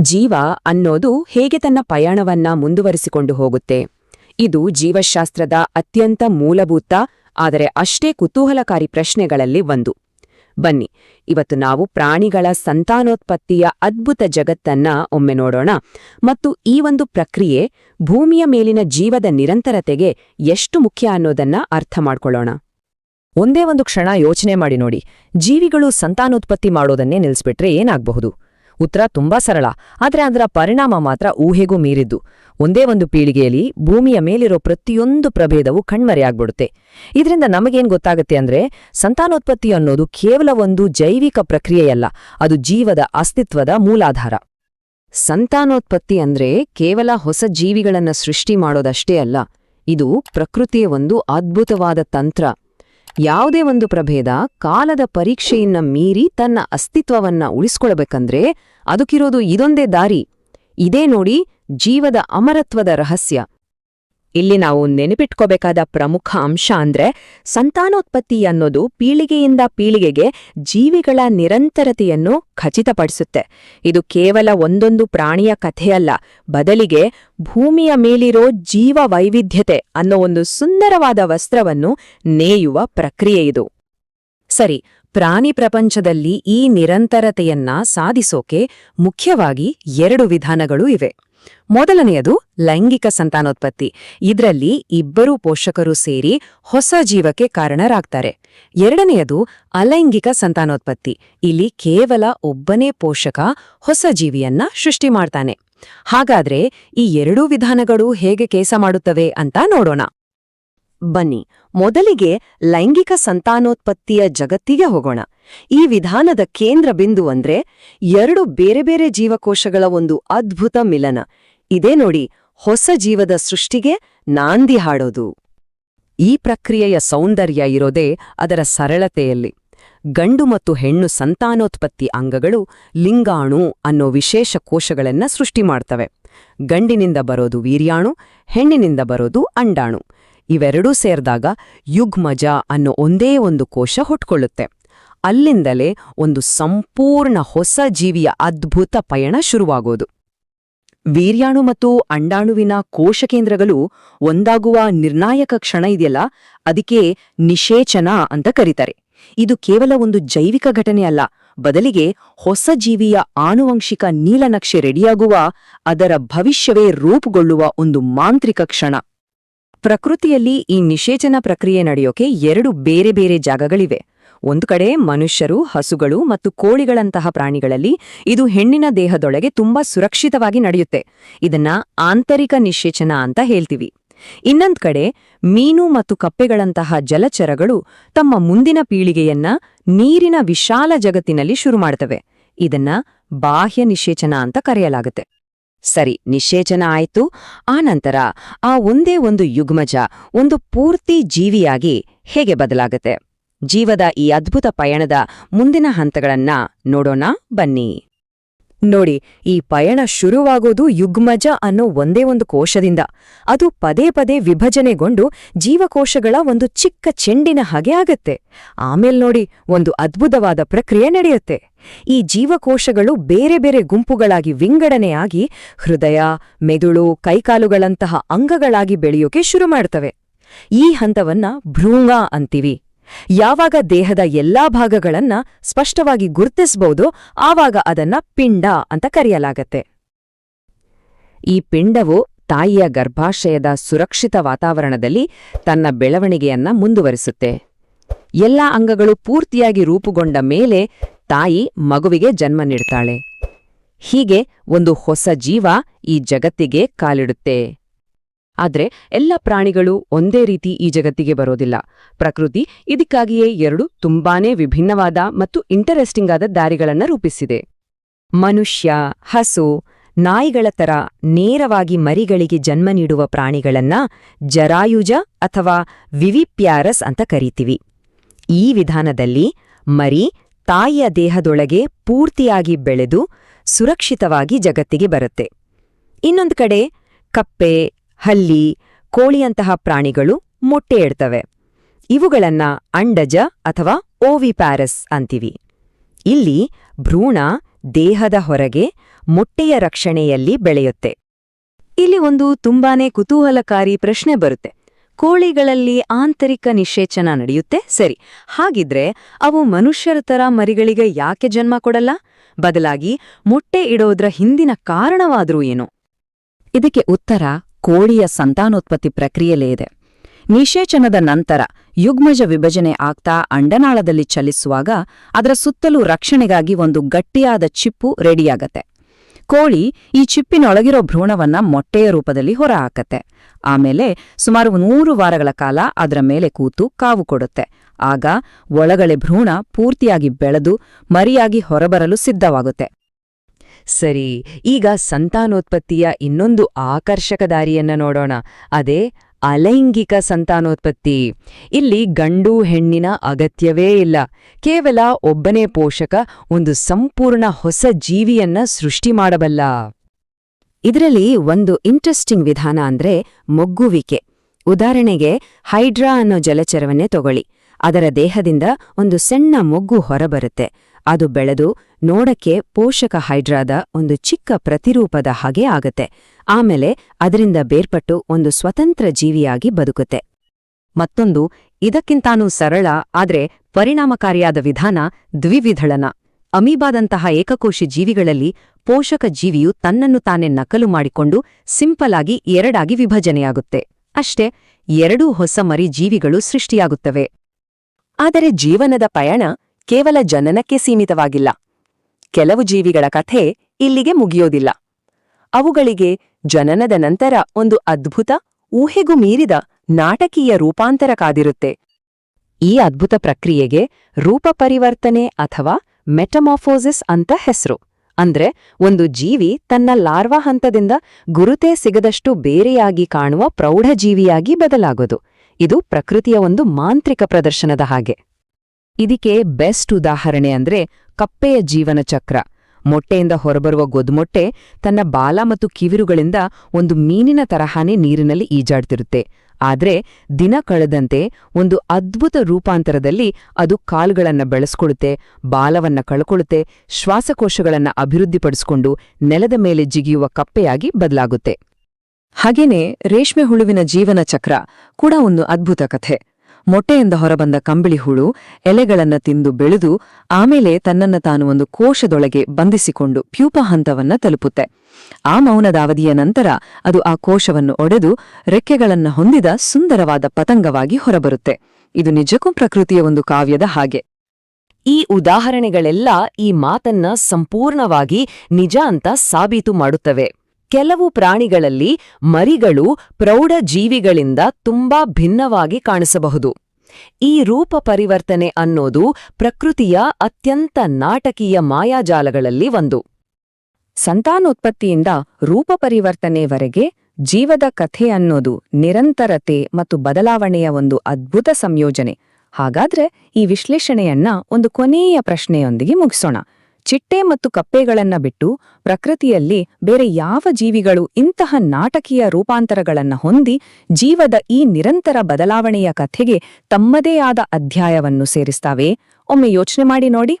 ಜೀವ ಅನ್ನೋದು ಹೇಗೆ ತನ್ನ ಪಯಣವನ್ನ ಮುಂದುವರಿಸಿಕೊಂಡು ಹೋಗುತ್ತೆ. ಇದು ಜೀವಶಾಸ್ತ್ರದ ಅತ್ಯಂತ ಮೂಲಭೂತ, ಆದರೆ ಅಷ್ಟೇ ಕುತೂಹಲಕಾರಿ ಪ್ರಶ್ನೆಗಳಲ್ಲಿ ಒಂದು. ಬನ್ನಿ, ಇವತ್ತು ನಾವು ಪ್ರಾಣಿಗಳ ಸಂತಾನೋತ್ಪತ್ತಿಯ ಅದ್ಭುತ ಜಗತ್ತನ್ನ ಒಮ್ಮೆ ನೋಡೋಣ. ಮತ್ತು ಈ ಒಂದು ಪ್ರಕ್ರಿಯೆ ಭೂಮಿಯ ಮೇಲಿನ ಜೀವದ ನಿರಂತರತೆಗೆ ಎಷ್ಟು ಮುಖ್ಯ ಅನ್ನೋದನ್ನ ಅರ್ಥ ಮಾಡ್ಕೊಳ್ಳೋಣ. ಒಂದೇ ಒಂದು ಕ್ಷಣ ಯೋಚನೆ ಮಾಡಿ ನೋಡಿ. ಜೀವಿಗಳು ಸಂತಾನೋತ್ಪತ್ತಿ ಮಾಡೋದನ್ನೇ ನಿಲ್ಲಿಸ್ಬಿಟ್ರೆ ಏನಾಗಬಹುದು? ಉತ್ತರ ತುಂಬಾ ಸರಳ, ಆದರೆ ಅದರ ಪರಿಣಾಮ ಮಾತ್ರ ಊಹೆಗೂ ಮೀರಿದ್ದು. ಒಂದೇ ಒಂದು ಪೀಳಿಗೆಯಲ್ಲಿ ಭೂಮಿಯ ಮೇಲಿರೋ ಪ್ರತಿಯೊಂದು ಪ್ರಭೇದವು ಕಣ್ಮರೆಯಾಗ್ಬಿಡುತ್ತೆ ಇದರಿಂದ ನಮಗೇನು ಗೊತ್ತಾಗುತ್ತೆ ಅಂದ್ರೆ, ಸಂತಾನೋತ್ಪತ್ತಿ ಅನ್ನೋದು ಕೇವಲ ಒಂದು ಜೈವಿಕ ಪ್ರಕ್ರಿಯೆಯಲ್ಲ, ಅದು ಜೀವದ ಅಸ್ತಿತ್ವದ ಮೂಲಾಧಾರ. ಸಂತಾನೋತ್ಪತ್ತಿ ಅಂದ್ರೆ ಕೇವಲ ಹೊಸ ಜೀವಿಗಳನ್ನ ಸೃಷ್ಟಿ ಮಾಡೋದಷ್ಟೇ ಅಲ್ಲ, ಇದು ಪ್ರಕೃತಿಯ ಒಂದು ಅದ್ಭುತವಾದ ತಂತ್ರ. ಯಾವುದೇ ಒಂದು ಪ್ರಭೇದ ಕಾಲದ ಪರೀಕ್ಷೆಯನ್ನ ಮೀರಿ ತನ್ನ ಅಸ್ತಿತ್ವವನ್ನ ಉಳಿಸ್ಕೊಳ್ಬೇಕಂದ್ರೆ ಅದಕ್ಕಿರೋದು ಇದೊಂದೇ ದಾರಿ. ಇದೇ ನೋಡಿ ಜೀವದ ಅಮರತ್ವದ ರಹಸ್ಯ. ಇಲ್ಲಿ ನಾವು ನೆನಪಿಟ್ಕೋಬೇಕಾದ ಪ್ರಮುಖ ಅಂಶ ಅಂದ್ರೆ ಸಂತಾನೋತ್ಪತ್ತಿ ಅನ್ನೋದು ಪೀಳಿಗೆಯಿಂದ ಪೀಳಿಗೆಗೆ ಜೀವಿಗಳ ನಿರಂತರತೆಯನ್ನು ಖಚಿತಪಡಿಸುತ್ತೆ. ಇದು ಕೇವಲ ಒಂದೊಂದು ಪ್ರಾಣಿಯ ಕಥೆಯಲ್ಲ ಬದಲಿಗೆ ಭೂಮಿಯ ಮೇಲಿರೋ ಜೀವ ವೈವಿಧ್ಯತೆ ಅನ್ನೋ ಒಂದು ಸುಂದರವಾದ ವಸ್ತ್ರವನ್ನು ನೇಯುವ ಪ್ರಕ್ರಿಯೆಯಿದು ಸರಿ, ಪ್ರಾಣಿ ಪ್ರಪಂಚದಲ್ಲಿ ಈ ನಿರಂತರತೆಯನ್ನ ಸಾಧಿಸೋಕೆ ಮುಖ್ಯವಾಗಿ ಎರಡು ವಿಧಾನಗಳು ಇವೆ. ಮೊದಲನೆಯದು ಲೈಂಗಿಕ ಸಂತಾನೋತ್ಪತ್ತಿ. ಇದರಲ್ಲಿ ಇಬ್ಬರೂ ಪೋಷಕರು ಸೇರಿ ಹೊಸ ಜೀವಕ್ಕೆ ಕಾರಣರಾಗ್ತಾರೆ. ಎರಡನೆಯದು ಅಲೈಂಗಿಕ ಸಂತಾನೋತ್ಪತ್ತಿ. ಇಲ್ಲಿ ಕೇವಲ ಒಬ್ಬನೇ ಪೋಷಕ ಹೊಸ ಜೀವಿಯನ್ನ ಸೃಷ್ಟಿ ಮಾಡ್ತಾನೆ. ಹಾಗಾದ್ರೆ ಈ ಎರಡೂ ವಿಧಾನಗಳು ಹೇಗೆ ಕೇಸ ಮಾಡುತ್ತವೆ ಅಂತ ನೋಡೋಣ. ಬನ್ನಿ, ಮೊದಲಿಗೆ ಲೈಂಗಿಕ ಸಂತಾನೋತ್ಪತ್ತಿಯ ಜಗತ್ತಿಗೆ ಹೋಗೋಣ. ಈ ವಿಧಾನದ ಕೇಂದ್ರ ಬಿಂದು ಅಂದ್ರೆ ಎರಡು ಬೇರೆ ಬೇರೆ ಜೀವಕೋಶಗಳ ಒಂದು ಅದ್ಭುತ ಮಿಲನ. ಇದೇ ನೋಡಿ, ಹೊಸ ಜೀವದ ಸೃಷ್ಟಿಗೆ ನಾಂದಿ ಹಾಡೋದು. ಈ ಪ್ರಕ್ರಿಯೆಯ ಸೌಂದರ್ಯ ಇರೋದೇ ಅದರ ಸರಳತೆಯಲ್ಲಿ. ಗಂಡು ಮತ್ತು ಹೆಣ್ಣು ಸಂತಾನೋತ್ಪತ್ತಿ ಅಂಗಗಳು ಲಿಂಗಾಣು ಅನ್ನೋ ವಿಶೇಷ ಕೋಶಗಳನ್ನ ಸೃಷ್ಟಿ ಮಾಡ್ತವೆ. ಗಂಡಿನಿಂದ ಬರೋದು ವೀರ್ಯಾಣು, ಹೆಣ್ಣಿನಿಂದ ಬರೋದು ಅಂಡಾಣು. ಇವೆರಡೂ ಸೇರ್ದಾಗ ಯುಗ್ಮಜ ಅನ್ನೋ ಒಂದೇ ಒಂದು ಕೋಶ ಹುಟ್ಕೊಳ್ಳುತ್ತೆ. ಅಲ್ಲಿಂದಲೇ ಒಂದು ಸಂಪೂರ್ಣ ಹೊಸ ಜೀವಿಯ ಅದ್ಭುತ ಪಯಣ ಶುರುವಾಗೋದು. ವೀರ್ಯಾಣು ಮತ್ತು ಅಂಡಾಣುವಿನ ಕೋಶಕೇಂದ್ರಗಳು ಒಂದಾಗುವ ನಿರ್ಣಾಯಕ ಕ್ಷಣ ಇದೆಯಲ್ಲ, ಅದಕ್ಕೆ ನಿಷೇಚನ ಅಂತ ಕರೀತಾರೆ. ಇದು ಕೇವಲ ಒಂದು ಜೈವಿಕ ಘಟನೆ ಅಲ್ಲ, ಬದಲಿಗೆ ಹೊಸ ಜೀವಿಯ ಆನುವಂಶಿಕ ನೀಲನಕ್ಷೆ ರೆಡಿಯಾಗುವ, ಅದರ ಭವಿಷ್ಯವೇ ರೂಪುಗೊಳ್ಳುವ ಒಂದು ಮಾಂತ್ರಿಕ ಕ್ಷಣ. ಪ್ರಕೃತಿಯಲ್ಲಿ ಈ ನಿಷೇಚನ ಪ್ರಕ್ರಿಯೆ ನಡೆಯೋಕೆ ಎರಡು ಬೇರೆ ಬೇರೆ ಜಾಗಗಳಿವೆ. ಒಂದು ಕಡೆ ಮನುಷ್ಯರು, ಹಸುಗಳು ಮತ್ತು ಕೋಳಿಗಳಂತಹ ಪ್ರಾಣಿಗಳಲ್ಲಿ ಇದು ಹೆಣ್ಣಿನ ದೇಹದೊಳಗೆ ತುಂಬಾ ಸುರಕ್ಷಿತವಾಗಿ ನಡೆಯುತ್ತೆ. ಇದನ್ನ ಆಂತರಿಕ ನಿಶೇಚನ ಅಂತ ಹೇಳ್ತೀವಿ. ಇನ್ನೊಂದ್ ಕಡೆ ಮೀನು ಮತ್ತು ಕಪ್ಪೆಗಳಂತಹ ಜಲಚರಗಳು ತಮ್ಮ ಮುಂದಿನ ಪೀಳಿಗೆಯನ್ನ ನೀರಿನ ವಿಶಾಲ ಜಗತ್ತಿನಲ್ಲಿ ಶುರು ಮಾಡ್ತವೆ. ಇದನ್ನ ಬಾಹ್ಯ ನಿಶೇಚನ ಅಂತ ಕರೆಯಲಾಗುತ್ತೆ. ಸರಿ ನಿಷೇಚನ ಆಯ್ತು. ಆನಂತರ ಆ ಒಂದೇ ಒಂದು ಯುಗ್ಮಜ ಒಂದು ಪೂರ್ತಿ ಜೀವಿಯಾಗಿ ಹೇಗೆ ಬದಲಾಗತ್ತೆ? ಜೀವದ ಈ ಅದ್ಭುತ ಪಯಣದ ಮುಂದಿನ ಹಂತಗಳನ್ನ ನೋಡೋಣ, ಬನ್ನಿ. ನೋಡಿ, ಈ ಪಯಣ ಶುರುವಾಗೋದು ಯುಗ್ಮಜ ಅನ್ನೋ ಒಂದೇ ಒಂದು ಕೋಶದಿಂದ. ಅದು ಪದೇ ಪದೇ ವಿಭಜನೆಗೊಂಡು ಜೀವಕೋಶಗಳ ಒಂದು ಚಿಕ್ಕ ಚೆಂಡಿನ ಹಾಗೆ ಆಗತ್ತೆ. ಆಮೇಲ್ ನೋಡಿ, ಒಂದು ಅದ್ಭುತವಾದ ಪ್ರಕ್ರಿಯೆ ನಡೆಯುತ್ತೆ. ಈ ಜೀವಕೋಶಗಳು ಬೇರೆ ಬೇರೆ ಗುಂಪುಗಳಾಗಿ ವಿಂಗಡಣೆಯಾಗಿ ಹೃದಯ, ಮೆದುಳು, ಕೈಕಾಲುಗಳಂತಹ ಅಂಗಗಳಾಗಿ ಬೆಳೆಯೋಕೆ ಶುರು ಮಾಡ್ತವೆ. ಈ ಹಂತವನ್ನ ಭ್ರೂಂಗ ಅಂತೀವಿ. ಯಾವಾಗ ದೇಹದ ಎಲ್ಲಾ ಭಾಗಗಳನ್ನ ಸ್ಪಷ್ಟವಾಗಿ ಗುರುತಿಸಬಹುದು ಆವಾಗ ಅದನ್ನ ಪಿಂಡ ಅಂತ ಕರೆಯಲಾಗತ್ತೆ. ಈ ಪಿಂಡವು ತಾಯಿಯ ಗರ್ಭಾಶಯದ ಸುರಕ್ಷಿತ ವಾತಾವರಣದಲ್ಲಿ ತನ್ನ ಬೆಳವಣಿಗೆಯನ್ನ ಮುಂದುವರಿಸುತ್ತೆ. ಎಲ್ಲಾ ಅಂಗಗಳು ಪೂರ್ತಿಯಾಗಿ ರೂಪುಗೊಂಡ ಮೇಲೆ ತಾಯಿ ಮಗುವಿಗೆ ಜನ್ಮ ನೀಡ್ತಾಳೆ. ಹೀಗೆ ಒಂದು ಹೊಸ ಜೀವ ಈ ಜಗತ್ತಿಗೆ ಕಾಲಿಡುತ್ತೆ. ಆದ್ರೆ ಎಲ್ಲ ಪ್ರಾಣಿಗಳು ಒಂದೇ ರೀತಿ ಈ ಜಗತ್ತಿಗೆ ಬರೋದಿಲ್ಲ. ಪ್ರಕೃತಿ ಇದಕ್ಕಾಗಿಯೇ ಎರಡು ತುಂಬಾನೇ ವಿಭಿನ್ನವಾದ ಮತ್ತು ಇಂಟರೆಸ್ಟಿಂಗ್ ಆದ ದಾರಿಗಳನ್ನು ರೂಪಿಸಿದೆ. ಮನುಷ್ಯ, ಹಸು, ನಾಯಿಗಳ ತರ ನೇರವಾಗಿ ಮರಿಗಳಿಗೆ ಜನ್ಮ ನೀಡುವ ಪ್ರಾಣಿಗಳನ್ನ ಜರಾಯುಜ ಅಥವಾ ವಿವಿಪ್ಯಾರಸ್ ಅಂತ ಕರೀತೀವಿ. ಈ ವಿಧಾನದಲ್ಲಿ ಮರಿ ತಾಯಿಯ ದೇಹದೊಳಗೆ ಪೂರ್ತಿಯಾಗಿ ಬೆಳೆದು ಸುರಕ್ಷಿತವಾಗಿ ಜಗತ್ತಿಗೆ ಬರುತ್ತೆ. ಇನ್ನೊಂದು ಕಡೆ ಕಪ್ಪೆ ಹಲ್ಲಿ, ಕೋಳಿಯಂತಹ ಪ್ರಾಣಿಗಳು ಮೊಟ್ಟೆ ಇಡ್ತವೆ ಇವುಗಳನ್ನ ಅಂಡಜ ಅಥವಾ ಓವಿಪ್ಯಾರಸ್ ಅಂತೀವಿ. ಇಲ್ಲಿ ಭ್ರೂಣ ದೇಹದ ಹೊರಗೆ ಮೊಟ್ಟೆಯ ರಕ್ಷಣೆಯಲ್ಲಿ ಬೆಳೆಯುತ್ತೆ. ಇಲ್ಲಿ ಒಂದು ತುಂಬಾನೇ ಕುತೂಹಲಕಾರಿ ಪ್ರಶ್ನೆ ಬರುತ್ತೆ. ಕೋಳಿಗಳಲ್ಲಿ ಆಂತರಿಕ ನಿಶೇಚನ ನಡೆಯುತ್ತೆ? ಸರಿ, ಹಾಗಿದ್ರೆ ಅವು ಮನುಷ್ಯರ ತರ ಮರಿಗಳಿಗೆ ಯಾಕೆ ಜನ್ಮ ಕೊಡಲ್ಲ? ಬದಲಾಗಿ ಮೊಟ್ಟೆ ಇಡೋದ್ರ ಹಿಂದಿನ ಕಾರಣವಾದ್ರೂ ಏನು? ಇದಕ್ಕೆ ಉತ್ತರ ಕೋಳಿಯ ಸಂತಾನೋತ್ಪತ್ತಿ ಪ್ರಕ್ರಿಯೆಲೇ ಇದೆ. ನಿಷೇಚನದ ನಂತರ ಯುಗ್ಮಜ ವಿಭಜನೆ ಆಗ್ತಾ ಅಂಡನಾಳದಲ್ಲಿ ಚಲಿಸುವಾಗ ಅದರ ಸುತ್ತಲೂ ರಕ್ಷಣೆಗಾಗಿ ಒಂದು ಗಟ್ಟಿಯಾದ ಚಿಪ್ಪು ರೆಡಿಯಾಗತ್ತೆ. ಕೋಳಿ ಈ ಚಿಪ್ಪಿನೊಳಗಿರೋ ಭ್ರೂಣವನ್ನ ಮೊಟ್ಟೆಯ ರೂಪದಲ್ಲಿ ಹೊರಹಾಕತ್ತೆ. ಆಮೇಲೆ ಸುಮಾರು ನೂರು ವಾರಗಳ ಕಾಲ ಅದರ ಮೇಲೆ ಕೂತು ಕಾವು ಕೊಡುತ್ತೆ. ಆಗ ಒಳಗಳೆ ಭ್ರೂಣ ಪೂರ್ತಿಯಾಗಿ ಬೆಳೆದು ಮರಿಯಾಗಿ ಹೊರಬರಲು ಸಿದ್ಧವಾಗುತ್ತೆ. ಸರಿ, ಈಗ ಸಂತಾನೋತ್ಪತ್ತಿಯ ಇನ್ನೊಂದು ಆಕರ್ಷಕ ದಾರಿಯನ್ನ ನೋಡೋಣ. ಅದೇ ಅಲೈಂಗಿಕ ಸಂತಾನೋತ್ಪತ್ತಿ. ಇಲ್ಲಿ ಗಂಡು ಹೆಣ್ಣಿನ ಅಗತ್ಯವೇ ಇಲ್ಲ. ಕೇವಲ ಒಬ್ಬನೇ ಪೋಷಕ ಒಂದು ಸಂಪೂರ್ಣ ಹೊಸ ಜೀವಿಯನ್ನ ಸೃಷ್ಟಿ ಮಾಡಬಲ್ಲ. ಇದರಲ್ಲಿ ಒಂದು ಇಂಟ್ರೆಸ್ಟಿಂಗ್ ವಿಧಾನ ಅಂದ್ರೆ ಮೊಗ್ಗುವಿಕೆ. ಉದಾಹರಣೆಗೆ, ಹೈಡ್ರಾ ಅನ್ನೋ ಜಲಚರವನ್ನೇ ತಗೊಳ್ಳಿ. ಅದರ ದೇಹದಿಂದ ಒಂದು ಸಣ್ಣ ಮೊಗ್ಗು ಹೊರಬರುತ್ತೆ. ಅದು ಬೆಳೆದು ನೋಡಕ್ಕೆ ಪೋಷಕ ಹೈಡ್ರಾದ ಒಂದು ಚಿಕ್ಕ ಪ್ರತಿರೂಪದ ಹಾಗೆ ಆಗತ್ತೆ. ಆಮೇಲೆ ಅದರಿಂದ ಬೇರ್ಪಟ್ಟು ಒಂದು ಸ್ವತಂತ್ರ ಜೀವಿಯಾಗಿ ಬದುಕುತ್ತೆ. ಮತ್ತೊಂದು, ಇದಕ್ಕಿಂತಾನೂ ಸರಳ, ಆದರೆ ಪರಿಣಾಮಕಾರಿಯಾದ ವಿಧಾನ ದ್ವಿವಿಧಳನ. ಅಮೀಬಾದಂತಹ ಏಕಕೋಶಿ ಜೀವಿಗಳಲ್ಲಿ ಪೋಷಕ ಜೀವಿಯು ತನ್ನನ್ನು ತಾನೇ ನಕಲು ಮಾಡಿಕೊಂಡು ಸಿಂಪಲ್ ಆಗಿ ಎರಡಾಗಿ ವಿಭಜನೆಯಾಗುತ್ತೆ. ಅಷ್ಟೇ, ಎರಡೂ ಹೊಸ ಮರಿ ಜೀವಿಗಳು ಸೃಷ್ಟಿಯಾಗುತ್ತವೆ. ಆದರೆ ಜೀವನದ ಪಯಣ ಕೇವಲ ಜನನಕ್ಕೆ ಸೀಮಿತವಾಗಿಲ್ಲ. ಕೆಲವು ಜೀವಿಗಳ ಕಥೆ ಇಲ್ಲಿಗೆ ಮುಗಿಯೋದಿಲ್ಲ. ಅವುಗಳಿಗೆ ಜನನದ ನಂತರ ಒಂದು ಅದ್ಭುತ, ಊಹೆಗೂ ಮೀರಿದ ನಾಟಕೀಯ ರೂಪಾಂತರ ಕಾದಿರುತ್ತೆ. ಈ ಅದ್ಭುತ ಪ್ರಕ್ರಿಯೆಗೆ ರೂಪ ಪರಿವರ್ತನೆ ಅಥವಾ ಮೆಟಮಾಫೋಸಿಸ್ ಅಂತ ಹೆಸರು. ಅಂದ್ರೆ ಒಂದು ಜೀವಿ ತನ್ನ ಲಾರ್ವಾ ಹಂತದಿಂದ ಗುರುತೇ ಸಿಗದಷ್ಟು ಬೇರೆಯಾಗಿ ಕಾಣುವ ಪ್ರೌಢಜೀವಿಯಾಗಿ ಬದಲಾಗೋದು. ಇದು ಪ್ರಕೃತಿಯ ಒಂದು ಮಾಂತ್ರಿಕ ಪ್ರದರ್ಶನದ ಹಾಗೆ. ಇದಕ್ಕೆ ಬೆಸ್ಟ್ ಉದಾಹರಣೆ ಅಂದ್ರೆ ಕಪ್ಪೆಯ ಜೀವನ ಚಕ್ರ. ಮೊಟ್ಟೆಯಿಂದ ಹೊರಬರುವ ಗೊದ್ಮೊಟ್ಟೆ ತನ್ನ ಬಾಲ ಮತ್ತು ಕಿವಿರುಗಳಿಂದ ಒಂದು ಮೀನಿನ ತರಹಾನೇ ನೀರಿನಲ್ಲಿ ಈಜಾಡ್ತಿರುತ್ತೆ. ಆದ್ರೆ ದಿನ ಕಳೆದಂತೆ ಒಂದು ಅದ್ಭುತ ರೂಪಾಂತರದಲ್ಲಿ ಅದು ಕಾಲ್ಗಳನ್ನ ಬೆಳೆಸ್ಕೊಳ್ಳುತ್ತೆ, ಬಾಲವನ್ನ ಕಳ್ಕೊಳ್ಳುತ್ತೆ, ಶ್ವಾಸಕೋಶಗಳನ್ನ ಅಭಿವೃದ್ಧಿಪಡಿಸಿಕೊಂಡು ನೆಲದ ಮೇಲೆ ಜಿಗಿಯುವ ಕಪ್ಪೆಯಾಗಿ ಬದಲಾಗುತ್ತೆ. ಹಾಗೇನೆ ರೇಷ್ಮೆ ಹುಳುವಿನ ಜೀವನ ಚಕ್ರ ಕೂಡ ಒಂದು ಅದ್ಭುತ ಕಥೆ. ಮೊಟ್ಟೆಯಿಂದ ಹೊರಬಂದ ಕಂಬಿಳಿ ಹುಳು ಎಲೆಗಳನ್ನ ತಿಂದು ಬೆಳೆದು ಆಮೇಲೆ ತನ್ನನ್ನ ತಾನು ಒಂದು ಕೋಶದೊಳಗೆ ಬಂಧಿಸಿಕೊಂಡು ಪ್ಯೂಪ ಹಂತವನ್ನ ತಲುಪುತ್ತೆ. ಆ ಮೌನದ ಅವಧಿಯ ನಂತರ ಅದು ಆ ಕೋಶವನ್ನು ಒಡೆದು ರೆಕ್ಕೆಗಳನ್ನ ಹೊಂದಿದ ಸುಂದರವಾದ ಪತಂಗವಾಗಿ ಹೊರಬರುತ್ತೆ. ಇದು ನಿಜಕ್ಕೂ ಪ್ರಕೃತಿಯ ಒಂದು ಕಾವ್ಯದ ಹಾಗೆ. ಈ ಉದಾಹರಣೆಗಳೆಲ್ಲ ಈ ಮಾತನ್ನ ಸಂಪೂರ್ಣವಾಗಿ ನಿಜ ಅಂತ ಸಾಬೀತು ಮಾಡುತ್ತವೆ. ಕೆಲವು ಪ್ರಾಣಿಗಳಲ್ಲಿ ಮರಿಗಳು ಪ್ರೌಢ ಜೀವಿಗಳಿಂದ ತುಂಬಾ ಭಿನ್ನವಾಗಿ ಕಾಣಿಸಬಹುದು. ಈ ರೂಪ ಪರಿವರ್ತನೆ ಅನ್ನೋದು ಪ್ರಕೃತಿಯ ಅತ್ಯಂತ ನಾಟಕೀಯ ಮಾಯಾಜಾಲಗಳಲ್ಲಿ ಒಂದು. ಸಂತಾನೋತ್ಪತ್ತಿಯಿಂದ ರೂಪ ಪರಿವರ್ತನೆವರೆಗೆ ಜೀವದ ಕಥೆ ಅನ್ನೋದು ನಿರಂತರತೆ ಮತ್ತು ಬದಲಾವಣೆಯ ಒಂದು ಅದ್ಭುತ ಸಂಯೋಜನೆ. ಹಾಗಾದ್ರೆ ಈ ವಿಶ್ಲೇಷಣೆಯನ್ನ ಒಂದು ಕೊನೆಯ ಪ್ರಶ್ನೆಯೊಂದಿಗೆ ಮುಗಿಸೋಣ. ಚಿಟ್ಟೆ ಮತ್ತು ಕಪ್ಪೆಗಳನ್ನ ಬಿಟ್ಟು ಪ್ರಕೃತಿಯಲ್ಲಿ ಬೇರೆ ಯಾವ ಜೀವಿಗಳು ಇಂತಹ ನಾಟಕೀಯ ರೂಪಾಂತರಗಳನ್ನ ಹೊಂದಿ ಜೀವದ ಈ ನಿರಂತರ ಬದಲಾವಣೆಯ ಕಥೆಗೆ ತಮ್ಮದೇ ಆದ ಅಧ್ಯಾಯವನ್ನು ಸೇರಿಸ್ತಾವೆ? ಒಮ್ಮೆ ಯೋಚನೆ ಮಾಡಿ ನೋಡಿ.